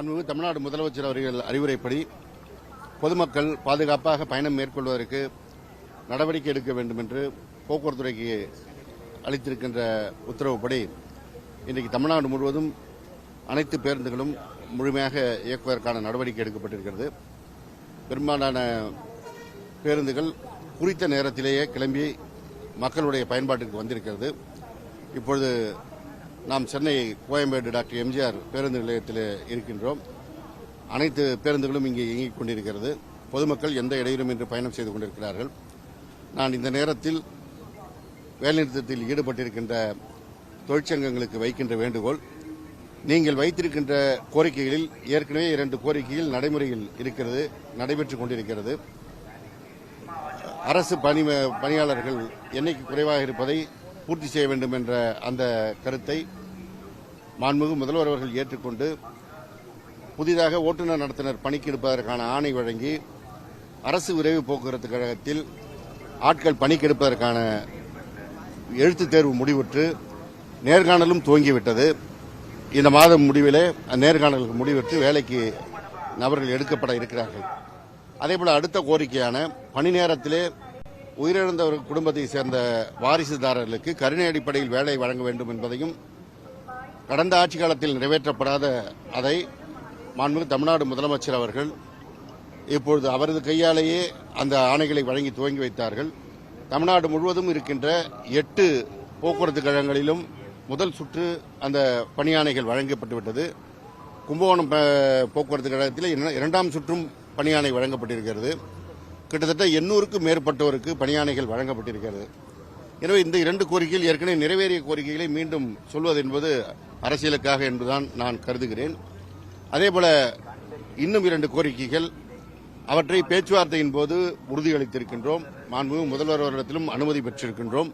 மாண்புமிகு தமிழ்நாடு முதலமைச்சர் அவர்கள் அறிவுரைப்படி பொதுமக்கள் பாதுகாப்பாக பயணம் மேற்கொள்வதற்கு நடவடிக்கை எடுக்க வேண்டும் என்று போக்குவரத்துறைக்கு அளித்திருக்கின்ற உத்தரவுப்படி இன்றைக்கு தமிழ்நாடு முழுவதும் அனைத்து பேருந்துகளும் முழுமையாக இயக்குவதற்கான நடவடிக்கை எடுக்கப்பட்டிருக்கிறது. பெரும்பாலான பேருந்துகள் குறித்த நேரத்திலேயே கிளம்பி மக்களுடைய பயன்பாட்டிற்கு வந்திருக்கிறது. இப்பொழுது நாம் சென்னை கோயம்பேடு டாக்டர் எம்ஜிஆர் பேருந்து நிலையத்தில் இருக்கின்றோம். அனைத்து பேருந்துகளும் இங்கே இயங்கிக் கொண்டிருக்கிறது. பொதுமக்கள் எந்த இடையிலும் இன்று பயணம் செய்து கொண்டிருக்கிறார்கள். நான் இந்த நேரத்தில் வேலைநிறுத்தத்தில் ஈடுபட்டிருக்கின்ற தொழிற்சங்கங்களுக்கு வைக்கின்ற வேண்டுகோள் நீங்கள் வைத்திருக்கின்ற கோரிக்கைகளில் ஏற்கனவே இரண்டு கோரிக்கைகள் நடைமுறையில் இருக்கிறது நடைபெற்றுக் கொண்டிருக்கிறது. அரசு பணி பணியாளர்கள் எண்ணிக்கை குறைவாக இருப்பதை பூர்த்தி செய்ய வேண்டும் என்ற அந்த கருத்தை மாண்புமிகு முதல்வர் அவர்கள் ஏற்றுக்கொண்டு புதிதாக ஓட்டுநர் நடத்துனர் பணிக்கு எடுப்பதற்கான ஆணை வழங்கி அரசு விரைவு போக்குவரத்து கழகத்தில் ஆட்கள் பணிக்கு எடுப்பதற்கான எழுத்துத் தேர்வு முடிவுற்று நேர்காணலும் துவங்கிவிட்டது. இந்த மாதம் முடிவிலே நேர்காணலுக்கு முடிவுற்று வேலைக்கு நபர்கள் எடுக்கப்பட இருக்கிறார்கள். அதேபோல அடுத்த கோரிக்கையான பணி நேரத்திலே உயிரிழந்தவர் குடும்பத்தை சேர்ந்த வாரிசுதாரர்களுக்கு கருணை அடிப்படையில் வேலை வழங்க வேண்டும் என்பதையும் கடந்த ஆட்சி காலத்தில் நிறைவேற்றப்படாத அதை மாண்புமிகு தமிழ்நாடு முதலமைச்சர் அவர்கள் இப்பொழுது அவரது கையாலேயே அந்த ஆணைகளை வழங்கி துவங்கி வைத்தார்கள். தமிழ்நாடு முழுவதும் இருக்கின்ற எட்டு போக்குவரத்து கழகங்களிலும் முதல் சுற்று அந்த பணியாணைகள் வழங்கப்பட்டுவிட்டது கும்பகோணம் போக்குவரத்து கழகத்தில் இரண்டாம் சுற்றும் பணியாணை வழங்கப்பட்டிருக்கிறது. கிட்டத்தட்ட எண்ணூறுக்கும் மேற்பட்டோருக்கு பணியாணைகள் வழங்கப்பட்டிருக்கிறது. எனவே இந்த இரண்டு கோரிக்கைகள் ஏற்கனவே நிறைவேறிய கோரிக்கைகளை மீண்டும் சொல்வது என்பது அரசியலுக்காக என்பதுதான் நான் கருதுகிறேன். அதேபோல இன்னும் இரண்டு கோரிக்கைகள் அவற்றை பேச்சுவார்த்தையின் போது உறுதியளித்திருக்கின்றோம். மாண்புமிகு முதல்வர் அவர்களிடத்திலும் அனுமதி பெற்றிருக்கின்றோம்.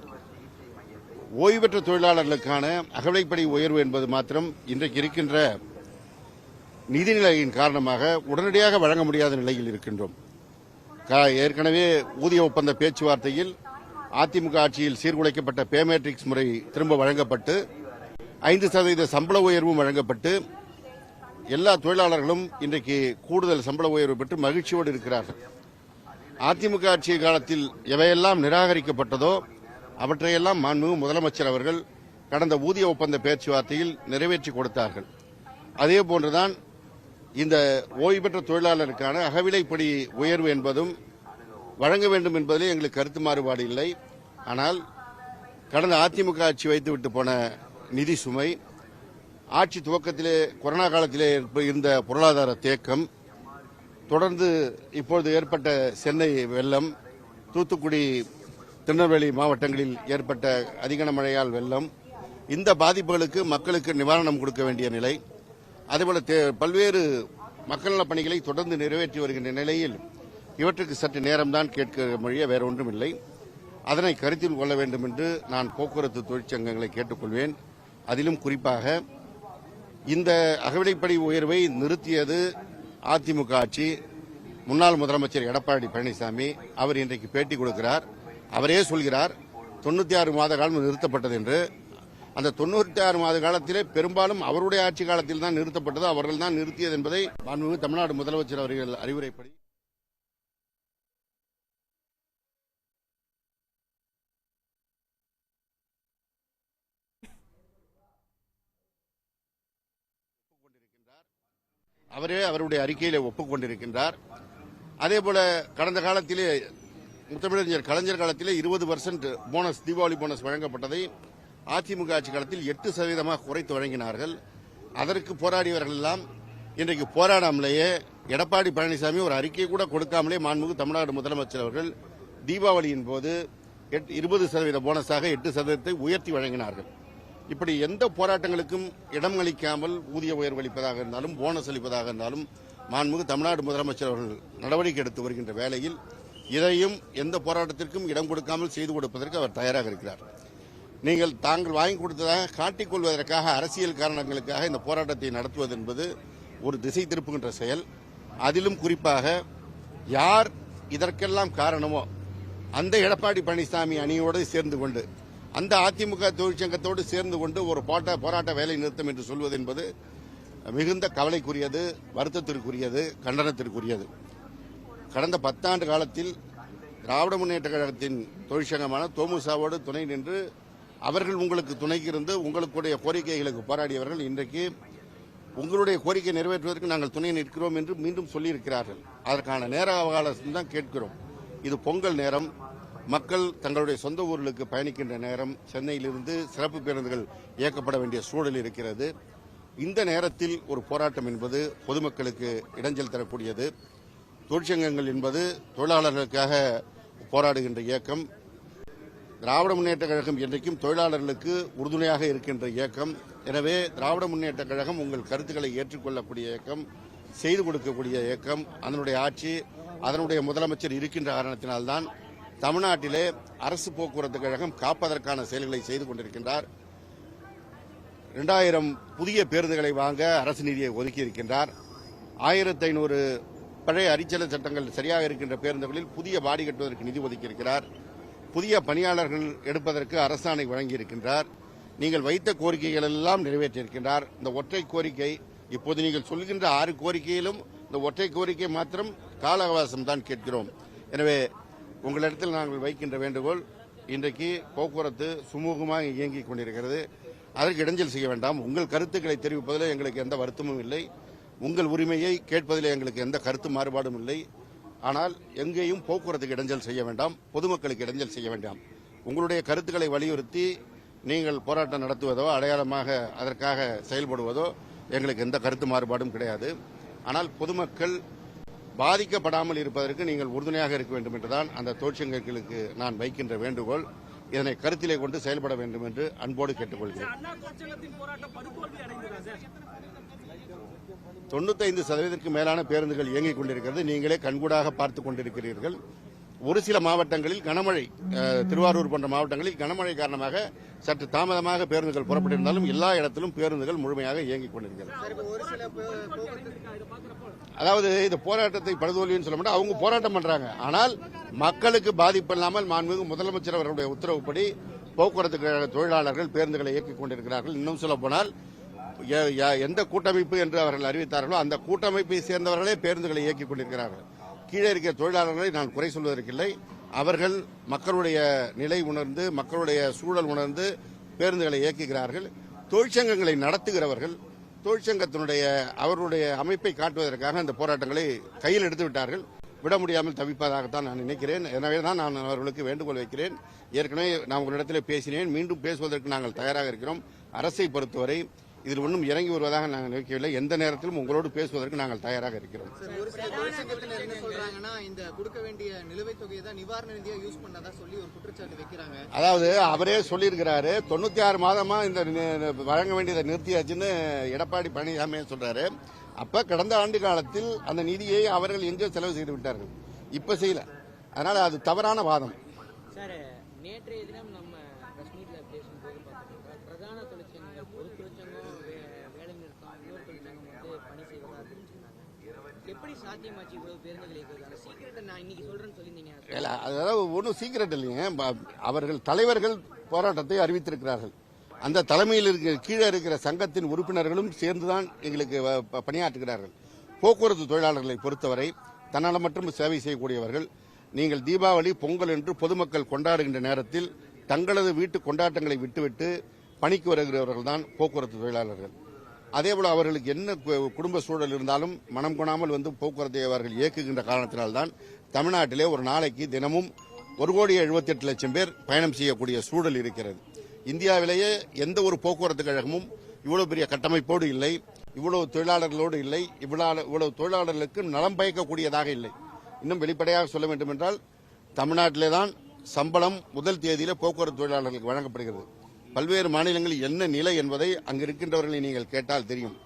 ஓய்வு பெற்ற தொழிலாளர்களுக்கான அகவிலைப்படி உயர்வு என்பது மாத்திரம் இன்றைக்கு இருக்கின்ற நிதிநிலையின் காரணமாக உடனடியாக வழங்க முடியாத நிலையில் இருக்கின்றோம். ஏற்கனவே ஊதிய ஒப்பந்த பேச்சுவார்த்தையில் அதிமுக ஆட்சியில் சீர்குலைக்கப்பட்ட பேமேட்ரிக்ஸ் முறை திரும்ப வழங்கப்பட்டு ஐந்து சதவீத சம்பள உயர்வும் வழங்கப்பட்டு எல்லா தொழிலாளர்களும் இன்றைக்கு கூடுதல் சம்பள உயர்வு பெற்று மகிழ்ச்சியோடு இருக்கிறார்கள். அதிமுக ஆட்சி காலத்தில் எவையெல்லாம் நிராகரிக்கப்பட்டதோ அவற்றையெல்லாம் மாண்புமிகு முதலமைச்சர் அவர்கள் கடந்த ஊதிய ஒப்பந்த பேச்சுவார்த்தையில் நிறைவேற்றி கொடுத்தார்கள். அதே போன்றுதான் இந்த ஓய்வு பெற்ற தொழிலாளருக்கான அகவிலைப்படி உயர்வு என்பதும் வழங்க வேண்டும் என்பதிலே எங்களுக்கு கருத்து மாறுபாடு இல்லை. ஆனால் கடந்த அதிமுக ஆட்சி வைத்துவிட்டு போன நிதி சுமை ஆட்சி துவக்கத்திலே கொரோனா காலத்திலே இருந்த பொருளாதார தேக்கம் தொடர்ந்து இப்பொழுது ஏற்பட்ட சென்னை வெள்ளம் தூத்துக்குடி திருநெல்வேலி மாவட்டங்களில் ஏற்பட்ட அதிகன மழையால் வெள்ளம் இந்த பாதிப்புகளுக்கு மக்களுக்கு நிவாரணம் கொடுக்க வேண்டிய நிலை. அதேபோல தே- பல்வேறு மக்கள் நலப் பணிகளை தொடர்ந்து நிறைவேற்றி வருகின்ற நிலையில் இவற்றுக்கு சற்று நேரம்தான் கேட்க மொழிய வேற ஒன்றும் இல்லை அதனை கருத்தில் கொள்ள வேண்டும் என்று நான் போக்குவரத்து தொழிற்சங்கங்களை கேட்டுக்கொள்வேன். அதிலும் குறிப்பாக இந்த அகவிலைப்படி உயர்வை நிறுத்தியது அதிமுக ஆட்சி. முன்னாள் முதலமைச்சர் எடப்பாடி பழனிசாமி அவர் இன்றைக்கு பேட்டி கொடுக்கிறார். அவரே சொல்கிறார் தொண்ணூத்தி ஆறு மாத காலம் நிறுத்தப்பட்டது என்று. அந்த தொண்ணூற்றி ஆறு மாத காலத்திலே பெரும்பாலும் அவருடைய ஆட்சி காலத்தில் தான் நிறுத்தப்பட்டது அவர்கள் தான் நிறுத்தியது என்பதை மாண்புமிகு தமிழ்நாடு முதலமைச்சர் அவர்கள் அறிவுரைப்படி. அவரே அவருடைய அறிக்கையிலே ஒப்புக்கொண்டிருக்கின்றார். அதே போல கடந்த காலத்திலே முத்தமிழறிஞர் கலைஞர் காலத்திலே இருபது பர்சன்ட் போனஸ் தீபாவளி போனஸ் வழங்கப்பட்டதை அதிமுக ஆட்சி காலத்தில் எட்டு சதவீதமாக குறைத்து வழங்கினார்கள். அதற்கு போராடியவர்கள் எல்லாம் இன்றைக்கு போராடாமலேயே எடப்பாடி பழனிசாமி ஒரு அறிக்கை கூட கொடுக்காமலே மாண்புமிகு தமிழ்நாடு முதலமைச்சர் அவர்கள் தீபாவளியின் போது இருபது சதவீத போனஸாக எட்டு சதவீதத்தை உயர்த்தி வழங்கினார்கள். இப்படி எந்த போராட்டங்களுக்கும் இடம் அளிக்காமல் ஊதிய உயர்வு அளிப்பதாக இருந்தாலும் போனஸ் அளிப்பதாக இருந்தாலும் மாண்புமிகு தமிழ்நாடு முதலமைச்சர் அவர்கள் நடவடிக்கை எடுத்து வருகின்ற வேளையில் இதையும் எந்த போராட்டத்திற்கும் இடம் கொடுக்காமல் செய்து கொடுப்பதற்கு அவர் தயாராக இருக்கிறார். நீங்கள் தாங்கள் வாங்கி கொடுத்ததாக காட்டிக்கொள்வதற்காக அரசியல் காரணங்களுக்காக இந்த போராட்டத்தை நடத்துவது என்பது ஒரு திசை திருப்புகின்ற செயல். அதிலும் குறிப்பாக யார் இதற்கெல்லாம் காரணமோ அந்த எடப்பாடி பழனிசாமி அணியோடு சேர்ந்து கொண்டு அந்த அதிமுக தொழிற்சங்கத்தோடு சேர்ந்து கொண்டு ஒரு போட்ட போராட்ட வேலை நிறுத்தம் என்று சொல்வது என்பது மிகுந்த கவலைக்குரியது வருத்தத்திற்குரியது கண்டனத்திற்குரியது. கடந்த பத்தாண்டு காலத்தில் திராவிட முன்னேற்ற கழகத்தின் தொழிற்சங்கமான தோமுசாவோடு துணை நின்று அவர்கள் உங்களுக்கு துணைக்கு இருந்து உங்களுடைய கோரிக்கைகளுக்கு போராடியவர்கள் இன்றைக்கு உங்களுடைய கோரிக்கை நிறைவேற்றுவதற்கு நாங்கள் துணை நிற்கிறோம் என்று மீண்டும் சொல்லியிருக்கிறார்கள். அதற்கான நேர அவகாசம் தான் கேட்கிறோம். இது பொங்கல் நேரம். மக்கள் தங்களுடைய சொந்த ஊர்களுக்கு பயணிக்கின்ற நேரம். சென்னையிலிருந்து சிறப்பு பேருந்துகள் இயக்கப்பட வேண்டிய சூழல் இருக்கிறது. இந்த நேரத்தில் ஒரு போராட்டம் என்பது பொதுமக்களுக்கு இடைஞ்சல் தரக்கூடியது. தொழிற்சங்கங்கள் என்பது தொழிலாளர்களுக்காக போராடுகின்ற இயக்கம். திராவிட முன்னேற்ற கழகம் என்றைக்கும் தொழிலாளர்களுக்கு உறுதுணையாக இருக்கின்ற இயக்கம். எனவே திராவிட முன்னேற்ற கழகம் உங்கள் கருத்துக்களை ஏற்றுக்கொள்ளக்கூடிய இயக்கம் செய்து கொடுக்கக்கூடிய இயக்கம் அதனுடைய ஆட்சி அதனுடைய முதலமைச்சர் இருக்கின்ற காரணத்தினால்தான் தமிழ்நாட்டிலே அரசு போக்குவரத்து கழகம் காப்பதற்கான செயல்களை செய்து கொண்டிருக்கின்றார். இரண்டாயிரம் புதிய பேருந்துகளை வாங்க அரசு நிதியை ஒதுக்கி இருக்கின்றார். ஆயிரத்தி ஐநூறு பழைய அரிச்சல சட்டங்கள் சரியாக இருக்கின்ற பேருந்துகளில் புதிய பாடி கட்டுவதற்கு நிதி ஒதுக்கியிருக்கிறார் புதிய பணியாளர்கள் எடுப்பதற்கு அரசாணை வழங்கியிருக்கின்றார். நீங்கள் வைத்த கோரிக்கைகள் எல்லாம் நிறைவேற்றியிருக்கின்றார். இந்த ஒற்றை கோரிக்கை இப்போது நீங்கள் சொல்கின்ற ஆறு கோரிக்கையிலும் இந்த ஒற்றை கோரிக்கை மாத்திரம் கால அவகாசம் தான் கேட்கிறோம். எனவே உங்களிடத்தில் நாங்கள் வைக்கின்ற வேண்டுகோள் இன்றைக்கு போக்குவரத்து சுமூகமாக இயங்கிக் கொண்டிருக்கிறது. அதற்கு இடைஞ்சல் செய்ய வேண்டாம். உங்கள் கருத்துக்களை தெரிவிப்பதில் எங்களுக்கு எந்த வருத்தமும் இல்லை. உங்கள் உரிமையை கேட்பதில் எங்களுக்கு எந்த கருத்து மாறுபாடும் இல்லை. ஆனால் எங்கேயும் போக்குவரத்துக்கு இடைஞ்சல் செய்ய வேண்டாம் பொதுமக்களுக்கு இடைஞ்சல் செய்ய வேண்டாம். உங்களுடைய கருத்துக்களை வலியுறுத்தி நீங்கள் போராட்டம் நடத்துவதோ அடையாளமாக அதற்காக செயல்படுவதோ எங்களுக்கு எந்த கருத்து மாறுபாடும் கிடையாது. ஆனால் பொதுமக்கள் பாதிக்கப்படாமல் இருப்பதற்கு நீங்கள் உறுதுணையாக இருக்க வேண்டும் என்றுதான் அந்த தொழிற்சங்கங்களுக்கு நான் வைக்கின்ற வேண்டுகோள். இதனை கருத்திலே கொண்டு செயல்பட வேண்டும் என்று அன்போடு கேட்டுக்கொள்கிறேன். தொண்ணூத்தைந்து சதவீதத்திற்கு மேலான பேருந்துகள் இயங்கிக் கொண்டிருக்கிறது. நீங்களே கண்கூடாக பார்த்துக் கொண்டிருக்கிறீர்கள். ஒரு சில மாவட்டங்களில் கனமழை அஹ், திருவாரூர் போன்ற மாவட்டங்களில் கனமழை காரணமாக சற்று தாமதமாக பேருந்துகள் புறப்பட்டிருந்தாலும் எல்லா இடத்திலும் பேருந்துகள் முழுமையாக இயங்கிக் கொண்டிருக்கிறது. அதாவது இந்த போராட்டத்தை படுதோல்வின்னு சொல்ல மாட்டோம். அவங்க போராட்டம் பண்றாங்க. ஆனால் மக்களுக்கு பாதிப்பு இல்லாமல் மாண்புமிகு முதலமைச்சர் அவர்களுடைய உத்தரவுப்படி போக்குவரத்து கழக தொழிலாளர்கள் பேருந்துகளை இயக்கிக் கொண்டிருக்கிறார்கள். இன்னும் சொல்ல போனால் எந்த கூட்டமைப்பு என்று அவர்கள் அறிவித்தார்களோ அந்த கூட்டமைப்பை சேர்ந்தவர்களே பேருந்துகளை இயக்கிக் கொண்டிருக்கிறார்கள். கீழே இருக்கிற தொழிலாளர்களை நான் குறை சொல்வதற்கில்லை. அவர்கள் மக்களுடைய நிலை உணர்ந்து மக்களுடைய சூழல் உணர்ந்து பேருந்துகளை இயக்குகிறார்கள். தொழிற்சங்கங்களை நடத்துகிறவர்கள் தொழிற்சங்கத்தினுடைய அவர்களுடைய அமைப்பை காட்டுவதற்காக அந்த போராட்டங்களை கையில் எடுத்து விட்டார்கள் விட முடியாமல் தவிப்பதாகத்தான் நான் நினைக்கிறேன். எனவே தான் நான் அவர்களுக்கு வேண்டுகோள் வைக்கிறேன். ஏற்கனவே நான் உங்களிடத்தில் பேசினேன். மீண்டும் பேசுவதற்கு நாங்கள் தயாராக இருக்கிறோம். அரசை பொறுத்தவரை இதில் ஒன்றும் இறங்கி வருவதாக நாங்கள் நினைக்கவில்லை. எந்த நேரத்திலும் உங்களோடு பேசுவதற்கு நாங்கள் தயாராக இருக்கிறோம். சார் ஒரு சில தொழிற்சங்கத்தினர் என்ன சொல்றாங்கன்னா இந்த கொடுக்க வேண்டிய நிலுவைத் தொகையை தான் நிவாரண நிதியா யூஸ் பண்ணதா சொல்லி ஒரு குற்றச்சாட்டு வைக்கிறாங்க. அதாவது அவரே சொல்லியிருக்கிறாரு தொண்ணூத்தி ஆறு மாதமா இந்த வழங்க வேண்டியதை நிறுத்தியாச்சுன்னு எடப்பாடி பழனிசாமி சொல்றாரு. அப்ப கடந்த ஆண்டு காலத்தில் அந்த நிதியை அவர்கள் எங்கோ செலவு செய்து விட்டார்கள். இப்ப செய்யல. அதனால அது தவறான வாதம். சார் நேற்றைய தினம் இல்ல, அதாவது ஒன்றும் சீக்கிரட் இல்லைங்க. அவர்கள் தலைவர்கள் போராட்டத்தை அறிவித்திருக்கிறார்கள். அந்த தலைமையில் இருக்கிற கீழே இருக்கிற சங்கத்தின் உறுப்பினர்களும் சேர்ந்துதான் எங்களுக்கு பணியாற்றுகிறார்கள். போக்குவரத்து தொழிலாளர்களை பொறுத்தவரை தன்னலமற்றும் சேவை செய்யக்கூடியவர்கள் நீங்கள் தீபாவளி பொங்கல் என்று பொதுமக்கள் கொண்டாடுகின்ற நேரத்தில் தங்களது வீட்டு கொண்டாட்டங்களை விட்டுவிட்டு பணிக்கு வருகிறவர்கள் தான் போக்குவரத்து தொழிலாளர்கள். அதேபோல அவர்களுக்கு என்ன கு- குடும்ப சூழல் இருந்தாலும் மனம் கொணாமல் வந்து போக்குவரத்தை அவர்கள் இயக்குகின்ற காரணத்தினால்தான் தமிழ்நாட்டிலே ஒரு நாளைக்கு தினமும் ஒரு கோடி எழுபத்தி எட்டு லட்சம் பேர் பயணம் செய்யக்கூடிய சூழல் இருக்கிறது. இந்தியாவிலேயே எந்த ஒரு போக்குவரத்து கழகமும் இவ்வளவு பெரிய கட்டமைப்போடு இல்லை இவ்வளவு தொழிலாளர்களோடு இல்லை இவ்வளவு இவ்வளவு தொழிலாளர்களுக்கு நலம் பயக்கக்கூடியதாக இல்லை. இன்னும் வெளிப்படையாக சொல்ல வேண்டும் என்றால் தமிழ்நாட்டிலே தான் சம்பளம் முதல் தேதியில போக்குவரத்து தொழிலாளர்களுக்கு வழங்கப்படுகிறது. பல்வேறு மாநிலங்களில் என்ன நிலை என்பதை அங்கு இருக்கின்றவர்களை நீங்கள் கேட்டால் தெரியும்.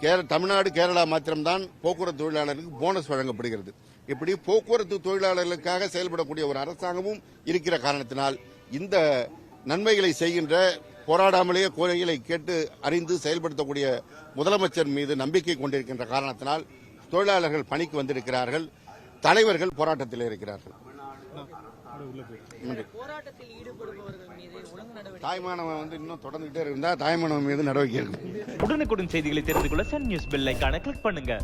கேர- தமிழ்நாடு கேரளா மாத்திரம்தான் போக்குவரத்து தொழிலாளர்களுக்கு போனஸ் வழங்கப்படுகிறது. இப்படி போக்குவரத்து தொழிலாளர்களுக்காக செயல்படக்கூடிய ஒரு அரசாங்கமும் இருக்கிற காரணத்தினால் இந்த நன்மைகளை செய்கின்ற போராடாமலேயே கோரிக்கைகளை கேட்டு அறிந்து செயல்படுத்தக்கூடிய முதலமைச்சர் மீது நம்பிக்கை கொண்டிருக்கின்ற காரணத்தினால் தொழிலாளர்கள் பணிக்கு வந்திருக்கிறார்கள். தலைவர்கள் போராட்டத்தில் இருக்கிறார்கள். நன்றி போராட்டத்தில் ஈடுபடுபவர்கள் மீது ஒழுங்கு நடவடிக்கை. தாய்மானவன் வந்து இன்னும் தொடர்ந்துகிட்டே இருந்தா தாய்மானவன் மீது நடவடிக்கை இருக்கும் உடனுக்குடன் செய்திகளை தெரிந்து கொள்ள சன் நியூஸ் பெல் ஐகானை கிளிக் பண்ணுங்க.